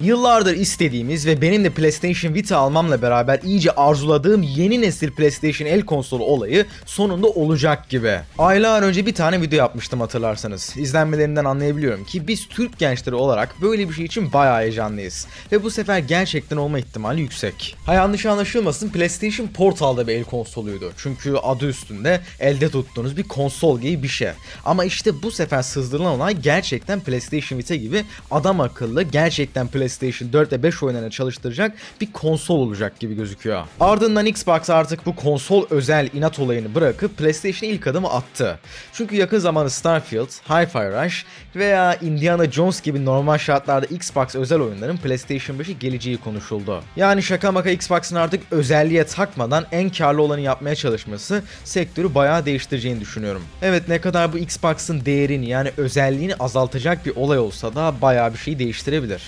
Yıllardır istediğimiz ve benim de PlayStation Vita almamla beraber iyice arzuladığım yeni nesil PlayStation el konsolu olayı sonunda olacak gibi. Aylar önce bir tane video yapmıştım hatırlarsanız. İzlenmelerinden anlayabiliyorum ki biz Türk gençleri olarak böyle bir şey için bayağı heyecanlıyız. Ve bu sefer gerçekten olma ihtimali yüksek. Ha yanlış anlaşılmasın PlayStation Portal'da bir el konsoluydu. Çünkü adı üstünde elde tuttuğunuz bir konsol gibi bir şey. Ama işte bu sefer sızdırılan olay gerçekten PlayStation Vita gibi adam akıllı gerçekten PlayStation 4 ve 5 oyunlarını çalıştıracak bir konsol olacak gibi gözüküyor. Ardından Xbox artık bu konsol özel inat olayını bırakıp PlayStation'a ilk adımı attı. Çünkü yakın zamanda Starfield, Hi-Fi Rush veya Indiana Jones gibi normal şartlarda Xbox özel oyunların PlayStation 5'e geleceği konuşuldu. Yani şaka maka Xbox'ın artık özelliğe takmadan en karlı olanı yapmaya çalışması sektörü bayağı değiştireceğini düşünüyorum. Evet ne kadar bu Xbox'ın değerini yani özelliğini azaltacak bir olay olsa da bayağı bir şey değiştirebilir.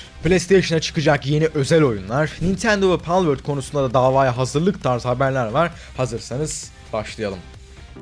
PlayStation'a çıkacak yeni özel oyunlar, Nintendo ve Palworld konusunda da davaya hazırlık tarzı haberler var. Hazırsanız başlayalım.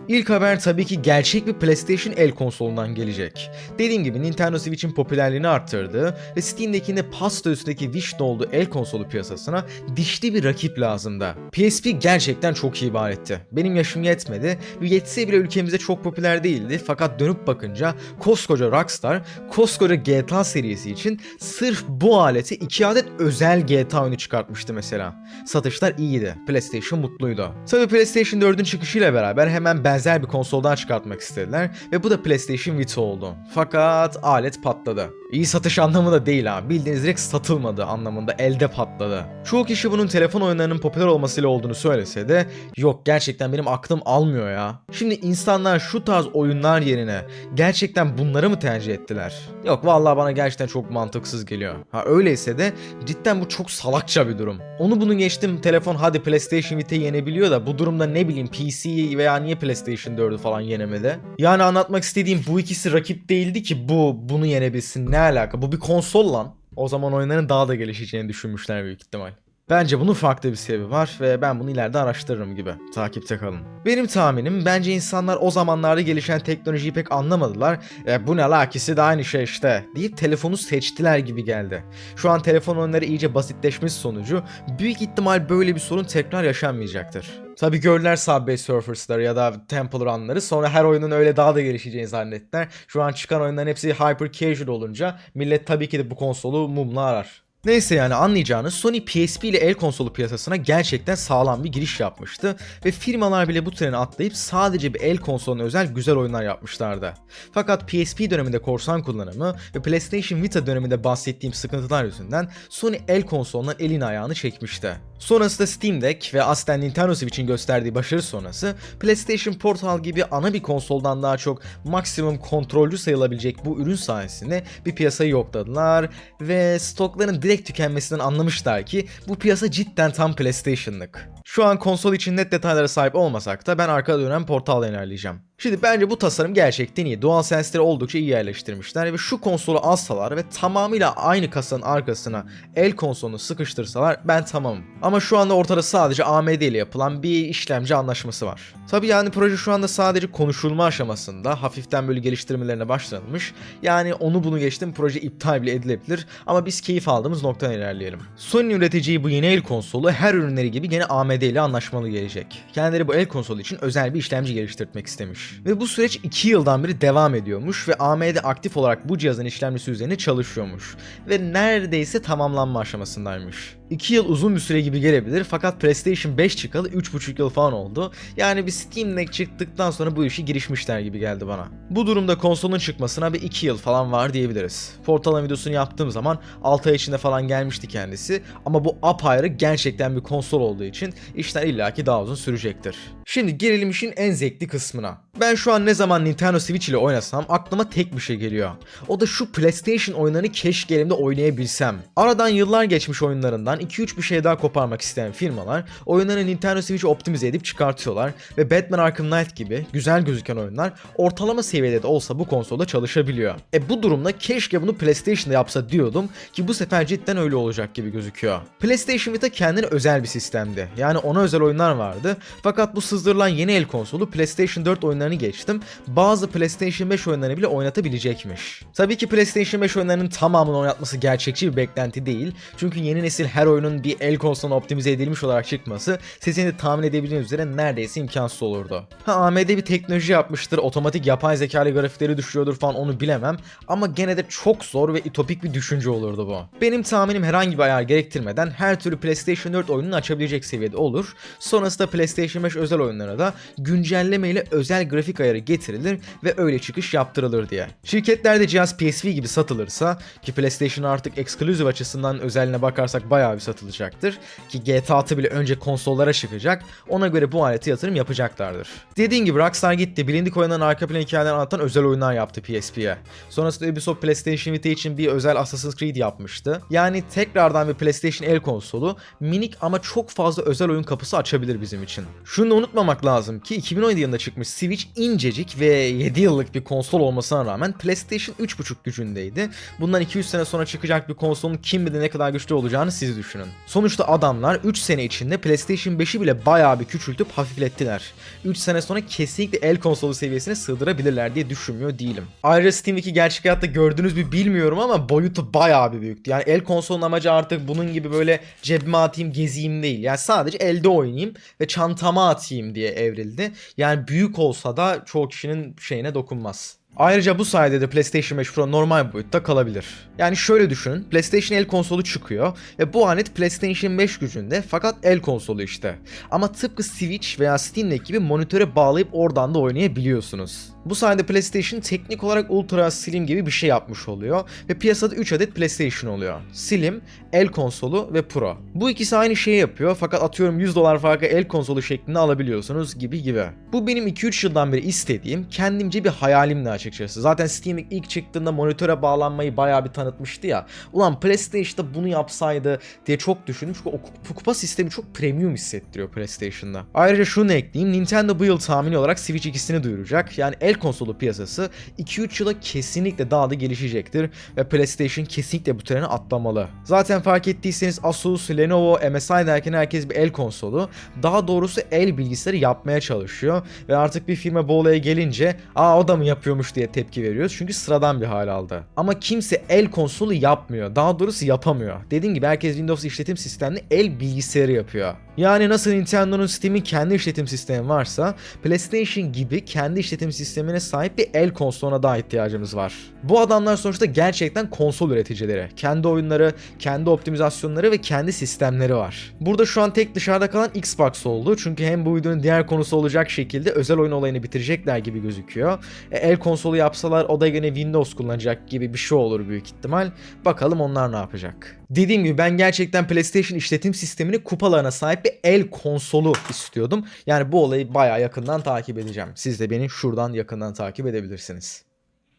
İlk haber tabii ki gerçek bir PlayStation el konsolundan gelecek. Dediğim gibi Nintendo Switch'in popülerliğini arttırdığı ve Steam'dekinde pasta üstündeki vişne olduğu el konsolu piyasasına dişli bir rakip lazımdı. PSP gerçekten çok iyi bir aletti. Benim yaşım yetmedi ve yetse bile ülkemizde çok popüler değildi fakat dönüp bakınca koskoca Rockstar, koskoca GTA serisi için sırf bu alete iki adet özel GTA oyunu çıkartmıştı mesela. Satışlar iyiydi. PlayStation mutluydu. Tabii PlayStation 4'ün çıkışıyla beraber hemen benzer bir konsoldan çıkartmak istediler ve bu da PlayStation Vita oldu. Fakat alet patladı. İyi satış anlamında değil ha. Bildiğiniz direkt satılmadı anlamında elde patladı. Çoğu kişi bunun telefon oyunlarının popüler olmasıyla olduğunu söylese de yok gerçekten benim aklım almıyor ya. Şimdi insanlar şu tarz oyunlar yerine gerçekten bunları mı tercih ettiler? Yok vallahi bana gerçekten çok mantıksız geliyor. Ha öyleyse de cidden bu çok salakça bir durum. Onu bunu geçtim telefon hadi PlayStation Vita'yı yenebiliyor da bu durumda ne bileyim PC veya niye PlayStation 4'ü falan yenemedi? Yani anlatmak istediğim bu ikisi rakip değildi ki bu bunu yenebilsin ne alaka? Bu bir konsol lan. O zaman oyunların daha da gelişeceğini düşünmüşler büyük ihtimal. Bence bunun farklı bir sebebi var ve ben bunu ileride araştırırım gibi. Takipte kalın. Benim tahminim bence insanlar o zamanlarda gelişen teknolojiyi pek anlamadılar. E, bu ne la ikisi de aynı şey işte deyip telefonu seçtiler gibi geldi. Şu an telefon oyunları iyice basitleşmesi sonucu büyük ihtimal böyle bir sorun tekrar yaşanmayacaktır. Tabi gördüler Subway Surfers'ları ya da Temple Run'ları sonra her oyunun öyle daha da gelişeceğini zannettiler. Şu an çıkan oyunların hepsi hyper casual olunca millet tabii ki de bu konsolu mumla arar. Neyse yani anlayacağınız Sony PSP ile el konsolu piyasasına gerçekten sağlam bir giriş yapmıştı ve firmalar bile bu treni atlayıp sadece bir el konsoluna özel güzel oyunlar yapmışlardı. Fakat PSP döneminde korsan kullanımı ve PlayStation Vita döneminde bahsettiğim sıkıntılar yüzünden Sony el konsoluna elini ayağını çekmişti. Sonrasında Steam Deck ve aslen Nintendo Switch'in gösterdiği başarı sonrası PlayStation Portal gibi ana bir konsoldan daha çok maksimum kontrolcü sayılabilecek bu ürün sayesinde bir piyasayı yokladılar ve stokların direkt tükenmesinden anlamışlar ki bu piyasa cidden tam PlayStation'lık. Şu an konsol için net detaylara sahip olmasak da ben arka dönen Portal'la ilerleyeceğim. Şimdi bence bu tasarım gerçekten iyi. DualSense'leri oldukça iyi yerleştirmişler ve şu konsolu alsalar ve tamamıyla aynı kasanın arkasına el konsolunu sıkıştırsalar ben tamamım. Ama şu anda ortada sadece AMD ile yapılan bir işlemci anlaşması var. Tabi yani proje şu anda sadece konuşulma aşamasında hafiften böyle geliştirmelerine başlanmış. Yani onu bunu geçtim proje iptal bile edilebilir ama biz keyif aldığımız noktadan ilerleyelim. Sony üreteceği bu yeni el konsolu her ürünleri gibi gene AMD ile anlaşmalı gelecek. Kendileri bu el konsolu için özel bir işlemci geliştirmek istemiş. Ve bu süreç 2 yıldan beri devam ediyormuş ve AMD aktif olarak bu cihazın işlemcisi üzerine çalışıyormuş. Ve neredeyse tamamlanma aşamasındaymış. 2 yıl uzun bir süre gibi gelebilir fakat PlayStation 5 çıkalı 3,5 yıl falan oldu. Yani bir Steam Deck çıktıktan sonra bu işi girişmişler gibi geldi bana. Bu durumda konsolun çıkmasına bir 2 yıl falan var diyebiliriz. Portal'ın videosunu yaptığım zaman 6 ay içinde falan gelmişti kendisi ama bu apayrı gerçekten bir konsol olduğu için işler illaki daha uzun sürecektir. Şimdi gelelim işin en zevkli kısmına. Ben şu an ne zaman Nintendo Switch ile oynasam aklıma tek bir şey geliyor. O da şu PlayStation oyunlarını keşke elimde oynayabilsem. Aradan yıllar geçmiş oyunlarından 2-3 bir şey daha koparmak isteyen firmalar oyunları Nintendo Switch'e optimize edip çıkartıyorlar ve Batman Arkham Knight gibi güzel gözüken oyunlar ortalama seviyede de olsa bu konsolda çalışabiliyor. E bu durumda keşke bunu PlayStation'da yapsa diyordum ki bu sefer cidden öyle olacak gibi gözüküyor. PlayStation Vita kendine özel bir sistemdi. Yani ona özel oyunlar vardı. Fakat bu sızdırılan yeni el konsolu PlayStation 4 oyunlarını geçtim. Bazı PlayStation 5 oyunlarını bile oynatabilecekmiş. Tabii ki PlayStation 5 oyunlarının tamamını oynatması gerçekçi bir beklenti değil. Çünkü yeni nesil her oyunun bir el konsoluna optimize edilmiş olarak çıkması sizin de tahmin edebileceğiniz üzere neredeyse imkansız olurdu. Ha AMD bir teknoloji yapmıştır, otomatik yapay zekalı grafikleri düşürüyordur falan onu bilemem. Ama gene de çok zor ve ütopik bir düşünce olurdu bu. Benim tahminim herhangi bir ayar gerektirmeden her türlü PlayStation 4 oyununu açabilecek seviyede olur. Sonrasında PlayStation 5 özel oyunlara da güncelleme ile özel grafik ayarı getirilir ve öyle çıkış yaptırılır diye. Şirketlerde cihaz PSV gibi satılırsa ki PlayStation artık exclusive açısından özeline bakarsak bayağı bir satılacaktır ki GTA 6 bile önce konsollara çıkacak ona göre bu alete yatırım yapacaklardır. Dediğim gibi Rockstar gitti bilindik oyunların arka plan hikayelerini anlatan özel oyunlar yaptı PSP'ye. Sonrasında Ubisoft PlayStation Vita için bir özel Assassin's Creed yapmıştı. Yani tekrardan bir PlayStation el konsolu minik ama çok fazla özel oyun kapısı açabilir bizim için. Şunu da unutmamak lazım ki 2017 yılında çıkmış Switch incecik ve 7 yıllık bir konsol olmasına rağmen PlayStation 3.5 gücündeydi. Bundan 2-3 sene sonra çıkacak bir konsolun kim bilir ne kadar güçlü olacağını siz düşünün. Sonuçta adamlar 3 sene içinde PlayStation 5'i bile bayağı bir küçültüp hafiflettiler. 3 sene sonra kesinlikle el konsolu seviyesine sığdırabilirler diye düşünmüyor değilim. Ayrıca Steam'deki gerçek hayatta gördünüz mü bilmiyorum ama boyutu bayağı bir büyüktü. Yani el konsolunun amacı artık bunun gibi böyle cebime atayım gezeyim değil. Yani sadece elde oynayayım ve çantama atayım diye evrildi. Yani büyük olsa da çoğu kişinin şeyine dokunmaz. Ayrıca bu sayede de PlayStation 5 Pro normal boyutta kalabilir. Yani şöyle düşünün, PlayStation el konsolu çıkıyor ve bu alet PlayStation 5 gücünde fakat el konsolu işte. Ama tıpkı Switch veya Steam Deck gibi monitöre bağlayıp oradan da oynayabiliyorsunuz. Bu sayede PlayStation teknik olarak Ultra Slim gibi bir şey yapmış oluyor ve piyasada 3 adet PlayStation oluyor. Slim, el konsolu ve Pro. Bu ikisi aynı şeyi yapıyor fakat atıyorum 100 dolar farkı el konsolu şeklinde alabiliyorsunuz gibi gibi. Bu benim 2-3 yıldan beri istediğim kendimce bir hayalimdi açıkçası. Zaten Steam ilk çıktığında monitöre bağlanmayı bayağı bir tanıtmıştı ya. Ulan PlayStation'da bunu yapsaydı diye çok düşündüm çünkü o kupa sistemi çok premium hissettiriyor PlayStation'da. Ayrıca şunu ekleyeyim Nintendo bu yıl tahmini olarak Switch ikisini duyuracak. Yani el konsolu piyasası 2-3 yıla kesinlikle daha da gelişecektir ve PlayStation kesinlikle bu treni atlamalı. Zaten fark ettiyseniz Asus, Lenovo, MSI derken herkes bir el konsolu, daha doğrusu el bilgisayarı yapmaya çalışıyor ve artık bir firma bu olaya gelince aa o da mı yapıyormuş diye tepki veriyoruz çünkü sıradan bir hal aldı. Ama kimse el konsolu yapmıyor, daha doğrusu yapamıyor. Dediğim gibi herkes Windows işletim sistemli el bilgisayarı yapıyor. Yani nasıl Nintendo'nun Steam'in kendi işletim sistemi varsa PlayStation gibi kendi işletim sistemine sahip bir el konsoluna daha ihtiyacımız var. Bu adamlar sonuçta gerçekten konsol üreticileri. Kendi oyunları, kendi optimizasyonları ve kendi sistemleri var. Burada şu an tek dışarıda kalan Xbox oldu. Çünkü hem bu videonun diğer konusu olacak şekilde özel oyun olayını bitirecekler gibi gözüküyor. E, el konsolu yapsalar o da yine Windows kullanacak gibi bir şey olur büyük ihtimal. Bakalım onlar ne yapacak. Dediğim gibi ben gerçekten PlayStation işletim sistemini kupalarına sahip bir el konsolu istiyordum. Yani bu olayı bayağı yakından takip edeceğim. Siz de beni şuradan yakından takip edebilirsiniz.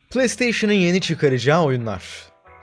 PlayStation'ın yeni çıkaracağı oyunlar.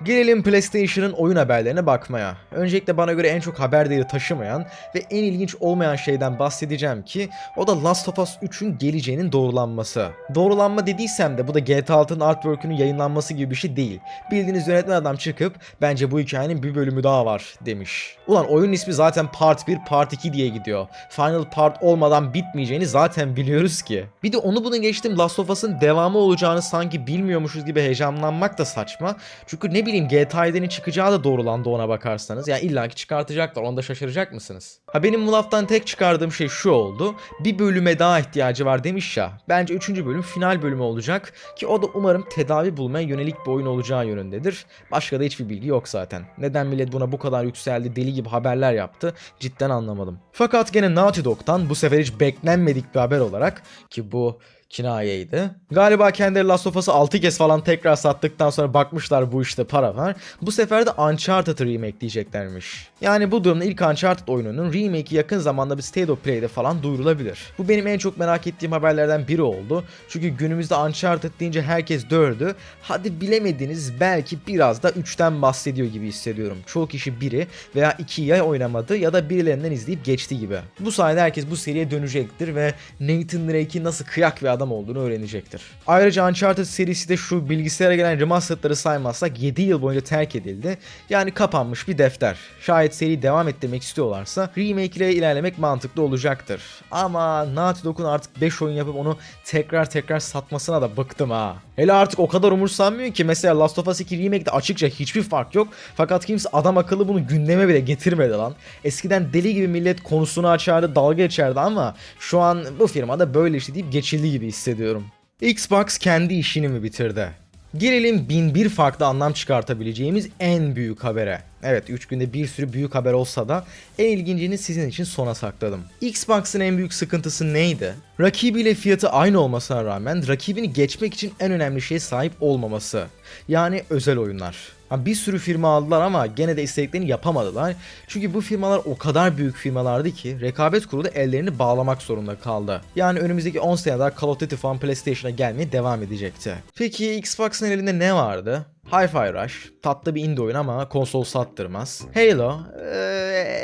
Gelelim PlayStation'ın oyun haberlerine bakmaya. Öncelikle bana göre en çok haber değeri taşımayan ve en ilginç olmayan şeyden bahsedeceğim ki o da Last of Us 3'ün geleceğinin doğrulanması. Doğrulanma dediysem de bu da GTA 6'nın artwork'ünün yayınlanması gibi bir şey değil. Bildiğiniz yönetmen adam çıkıp bence bu hikayenin bir bölümü daha var demiş. Ulan oyun ismi zaten Part 1 Part 2 diye gidiyor. Final Part olmadan bitmeyeceğini zaten biliyoruz ki. Bir de onu bunu geçtim Last of Us'ın devamı olacağını sanki bilmiyormuşuz gibi heyecanlanmak da saçma. Çünkü ne bileyim GTA 7'nin çıkacağı da doğrulandı ona bakarsanız. Yani illaki çıkartacaklar. Onda şaşıracak mısınız? Ha benim bu laftan tek çıkardığım şey şu oldu. Bir bölüme daha ihtiyacı var demiş ya. Bence 3. bölüm final bölümü olacak ki o da umarım tedavi bulmaya yönelik bir oyun olacağı yönündedir. Başka da hiçbir bilgi yok zaten. Neden millet buna bu kadar yükseldi, deli gibi haberler yaptı cidden anlamadım. Fakat gene Naughty Dog'dan bu sefer hiç beklenmedik bir haber olarak ki bu kinayeydi. Galiba kendileri Last of Us'ı 6 kez falan tekrar sattıktan sonra bakmışlar bu işte para var. Bu sefer de Uncharted'ı remakeleyeceklermiş. Yani bu durumda ilk Uncharted oyununun remake'i yakın zamanda bir State of Play'de falan duyurulabilir. Bu benim en çok merak ettiğim haberlerden biri oldu. Çünkü günümüzde Uncharted deyince herkes dördü. Hadi bilemediniz belki biraz da 3'ten bahsediyor gibi hissediyorum. Çoğu kişi biri veya 2'yi ya oynamadı ya da birilerinden izleyip geçti gibi. Bu sayede herkes bu seriye dönecektir ve Nathan Drake'i nasıl kıyak bir adam adam olduğunu öğrenecektir. Ayrıca Uncharted serisi de şu bilgisayara gelen remastered'ları saymazsak 7 yıl boyunca terk edildi. Yani kapanmış bir defter. Şayet seriyi devam ettirmek istiyorlarsa remake ile ilerlemek mantıklı olacaktır. Ama Naughty Dog'un artık 5 oyun yapıp onu tekrar tekrar satmasına da bıktım ha. Hele artık o kadar umursanmıyor ki mesela Last of Us 2 Remake'de açıkça hiçbir fark yok. Fakat kimse adam akıllı bunu gündeme bile getirmedi lan. Eskiden deli gibi millet konusunu açardı, dalga geçerdi ama şu an bu firmada böyle işte deyip geçildi gibi hissediyorum. Xbox kendi işini mi bitirdi? Gelelim bin bir farklı anlam çıkartabileceğimiz en büyük habere. Evet 3 günde bir sürü büyük haber olsa da en ilgincini sizin için sona sakladım. Xbox'ın en büyük sıkıntısı neydi? Rakibiyle fiyatı aynı olmasına rağmen rakibini geçmek için en önemli şeye sahip olmaması. Yani özel oyunlar. Ha, bir sürü firma aldılar ama gene de istediklerini yapamadılar. Çünkü bu firmalar o kadar büyük firmalardı ki rekabet kurulu ellerini bağlamak zorunda kaldı. Yani önümüzdeki 10 senede daha Call of Duty falan PlayStation'a gelmeye devam edecekti. Peki Xbox'ın elinde ne vardı? Hi-Fi Rush, tatlı bir indie oyun ama konsol sattırmaz. Halo,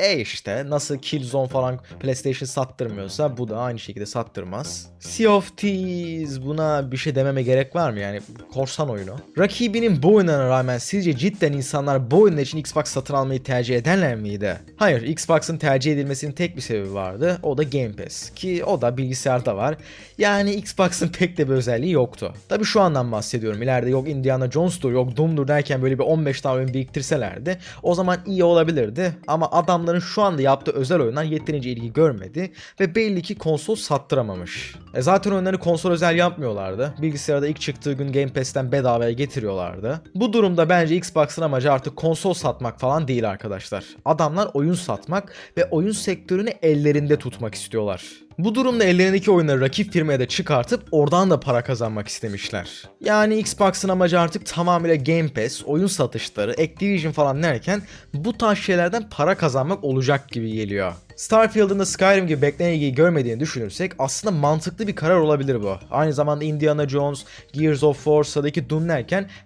e işte nasıl Killzone falan PlayStation sattırmıyorsa bu da aynı şekilde sattırmaz. Sea of Thieves buna bir şey dememe gerek var mı yani korsan oyunu. Rakibinin bu oyunlarına rağmen sizce cidden insanlar bu oyunlar için Xbox satın almayı tercih ederler miydi? Hayır Xbox'ın tercih edilmesinin tek bir sebebi vardı o da Game Pass ki o da bilgisayarda var. Yani Xbox'ın pek de bir özelliği yoktu. Tabi şu andan bahsediyorum ileride yok Indiana Jones'tur yok Doom'dur derken böyle bir 15 tane oyun biriktirselerdi o zaman iyi olabilirdi ama adamların şu anda yaptığı özel oyunlar yeterince ilgi görmedi ve belli ki konsol sattıramamış. E zaten oyunları konsol özel yapmıyorlardı. Bilgisayarda ilk çıktığı gün Game Pass'ten bedavaya getiriyorlardı. Bu durumda bence Xbox'ın amacı artık konsol satmak falan değil arkadaşlar. Adamlar oyun satmak ve oyun sektörünü ellerinde tutmak istiyorlar. Bu durumda ellerindeki oyunları rakip firmaya da çıkartıp oradan da para kazanmak istemişler. Yani Xbox'ın amacı artık tamamıyla Game Pass, oyun satışları, Activision falan derken bu tarz şeylerden para kazanmak olacak gibi geliyor. Starfield'ın da Skyrim gibi beklenen ilgiyi görmediğini düşünürsek aslında mantıklı bir karar olabilir bu. Aynı zamanda Indiana Jones, Gears of War, sıradaki Doom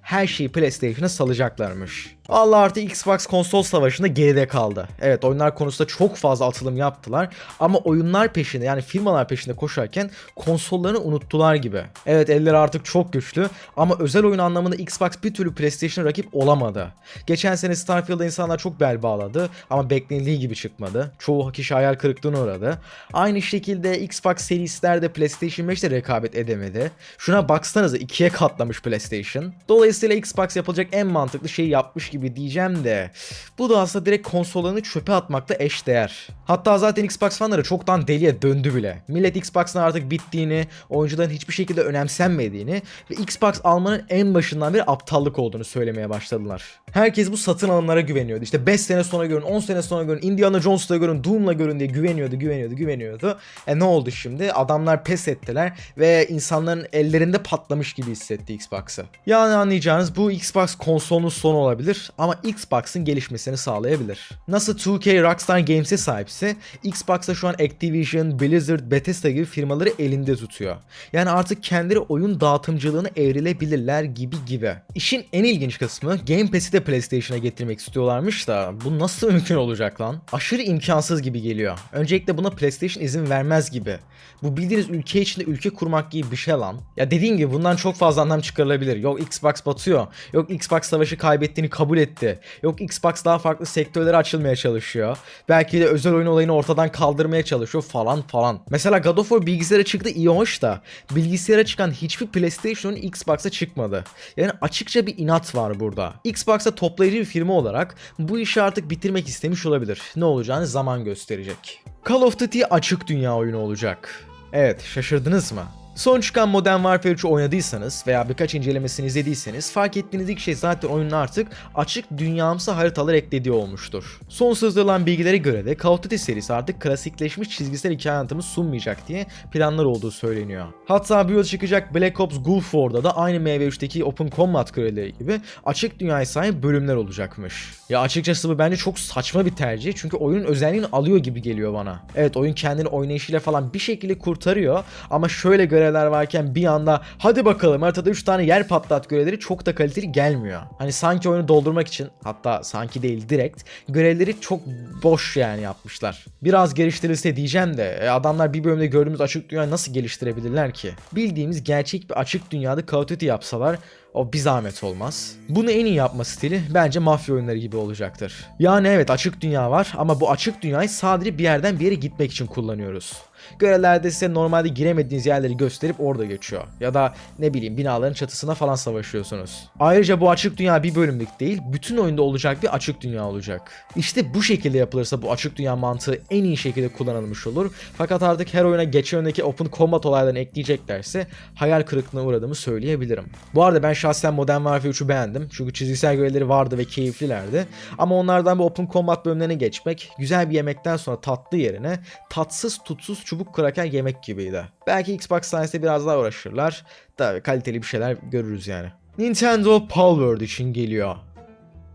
her şeyi PlayStation'a salacaklarmış. Allah artık Xbox konsol savaşında geride kaldı. Evet oyunlar konusunda çok fazla atılım yaptılar ama oyunlar peşinde yani firmalar peşinde koşarken konsollarını unuttular gibi. Evet eller artık çok güçlü ama özel oyun anlamında Xbox bir türlü PlayStation'a rakip olamadı. Geçen sene Starfield'da insanlar çok bel bağladı ama beklenildiği gibi çıkmadı. Çoğu kişi hayal kırıklığına uğradı. Aynı şekilde Xbox serisler de PlayStation 5'te rekabet edemedi. Şuna baksanıza ikiye katlamış PlayStation. Dolayısıyla Xbox yapılacak en mantıklı şeyi yapmış gibi diyeceğim de bu da aslında direkt konsollarını çöpe atmakta eş değer. Hatta zaten Xbox fanları çoktan deliye döndü bile. Millet Xbox'ın artık bittiğini, oyuncuların hiçbir şekilde önemsenmediğini ve Xbox almanın en başından beri aptallık olduğunu söylemeye başladılar. Herkes bu satın alımlara güveniyordu. İşte 5 sene sonra görün, 10 sene sonra görün, Indiana Jones'la görün, Doom'la görün diye güveniyordu, güveniyordu, güveniyordu. E ne oldu şimdi? Adamlar pes ettiler ve insanların ellerinde patlamış gibi hissetti Xbox'ı. Yani anlayacağınız bu Xbox konsolunun sonu olabilir ama Xbox'ın gelişmesini sağlayabilir. Nasıl 2K Rockstar Games'e sahipse Xbox'ta şu an Activision, Blizzard, Bethesda gibi firmaları elinde tutuyor. Yani artık kendileri oyun dağıtımcılığını evrilebilirler gibi gibi. İşin en ilginç kısmı Game Pass'i de PlayStation'a getirmek istiyorlarmış da bu nasıl mümkün olacak lan? Aşırı imkansız gibi geliyor. Öncelikle buna PlayStation izin vermez gibi. Bu bildiğiniz ülke içinde ülke kurmak gibi bir şey lan. Ya dediğim gibi bundan çok fazla anlam çıkarılabilir. Yok Xbox batıyor. Yok Xbox savaşı kaybettiğini kabul etti. Yok Xbox daha farklı sektörlere açılmaya çalışıyor. Belki de özel oyun olayını ortadan kaldırmaya çalışıyor falan falan. Mesela God of War bilgisayara çıktı iyi hoş da bilgisayara çıkan hiçbir PlayStation'un Xbox'a çıkmadı. Yani açıkça bir inat var burada. Xbox'a toplayıcı bir firma olarak bu işi artık bitirmek istemiş olabilir. Ne olacağını zaman gösterecek. Call of Duty açık dünya oyunu olacak. Evet şaşırdınız mı? Son çıkan Modern Warfare 3'ü oynadıysanız veya birkaç incelemesini izlediyseniz fark ettiğiniz ilk şey zaten oyunun artık açık dünyamsı haritalar eklediği olmuştur. Son sızdırılan bilgilere göre de Call of Duty serisi artık klasikleşmiş çizgisel hikaye anlatımı sunmayacak diye planlar olduğu söyleniyor. Hatta bir yıl çıkacak Black Ops Gulf War'da da aynı MV3'teki Open Combat görevleri gibi açık dünyaya sahip bölümler olacakmış. Ya açıkçası bu bence çok saçma bir tercih çünkü oyunun özelliğini alıyor gibi geliyor bana. Evet oyun kendini oynayışıyla falan bir şekilde kurtarıyor ama şöyle göre görevler varken bir anda hadi bakalım haritada 3 tane yer patlat görevleri çok da kaliteli gelmiyor. Hani sanki oyunu doldurmak için hatta sanki değil direkt görevleri çok boş yani yapmışlar. Biraz geliştirilse diyeceğim de e, adamlar bir bölümde gördüğümüz açık dünyayı nasıl geliştirebilirler ki? Bildiğimiz gerçek bir açık dünyada Call of Duty yapsalar o bir zahmet olmaz. Bunu en iyi yapma stili bence mafya oyunları gibi olacaktır. Yani evet açık dünya var ama bu açık dünyayı sadece bir yerden bir yere gitmek için kullanıyoruz. Görevlerde size normalde giremediğiniz yerleri gösterip orada geçiyor. Ya da ne bileyim binaların çatısına falan savaşıyorsunuz. Ayrıca bu açık dünya bir bölümlük değil, bütün oyunda olacak bir açık dünya olacak. İşte bu şekilde yapılırsa bu açık dünya mantığı en iyi şekilde kullanılmış olur. Fakat artık her oyuna geçen öndeki Open Combat olaylarını ekleyeceklerse hayal kırıklığına uğradığımı söyleyebilirim. Bu arada ben şahsen Modern Warfare 3'ü beğendim. Çünkü çizgisel görevleri vardı ve keyiflilerdi. Ama onlardan bu Open Combat bölümlerine geçmek güzel bir yemekten sonra tatlı yerine tatsız tutsuz çubuk kraker yemek gibiydi. Belki Xbox Science'de biraz daha uğraşırlar. Da kaliteli bir şeyler görürüz yani. Nintendo Palworld için geliyor.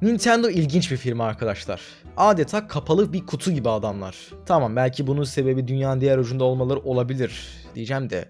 Nintendo ilginç bir firma arkadaşlar. Adeta kapalı bir kutu gibi adamlar. Tamam belki bunun sebebi dünyanın diğer ucunda olmaları olabilir diyeceğim de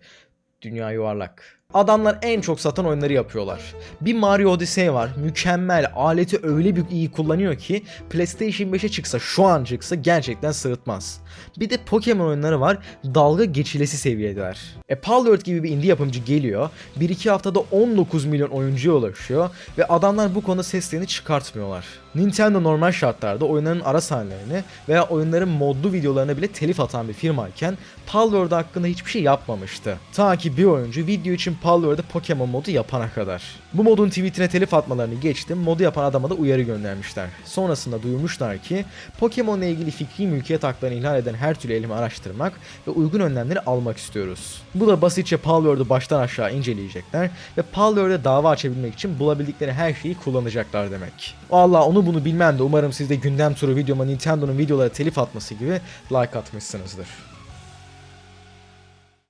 dünya yuvarlak. Adamlar en çok satan oyunları yapıyorlar. Bir Mario Odyssey var. Mükemmel. Aleti öyle bir iyi kullanıyor ki PlayStation 5'e çıksa şu an çıksa gerçekten sırıtmaz. Bir de Pokemon oyunları var. Dalga geçilesi seviyedeler. E Palworld gibi bir indie yapımcı geliyor. 1-2 haftada 19 milyon oyuncuya ulaşıyor ve adamlar bu konuda seslerini çıkartmıyorlar. Nintendo normal şartlarda oyunların ara sahnelerini veya oyunların modlu videolarına bile telif atan bir firmayken Palworld hakkında hiçbir şey yapmamıştı. Ta ki bir oyuncu video için Palworld'da Pokemon modu yapana kadar. Bu modun tweetine telif atmalarını geçtim, modu yapan adama da uyarı göndermişler. Sonrasında duyurmuşlar ki Pokemon ile ilgili fikri mülkiyet haklarını ihlal eden her türlü elimi araştırmak ve uygun önlemleri almak istiyoruz. Bu da basitçe Palworld'u baştan aşağı inceleyecekler ve Palworld'e dava açabilmek için bulabildikleri her şeyi kullanacaklar demek. Allah onu bunu bilmem de umarım siz de gündem turu videoma Nintendo'nun videolara telif atması gibi like atmışsınızdır.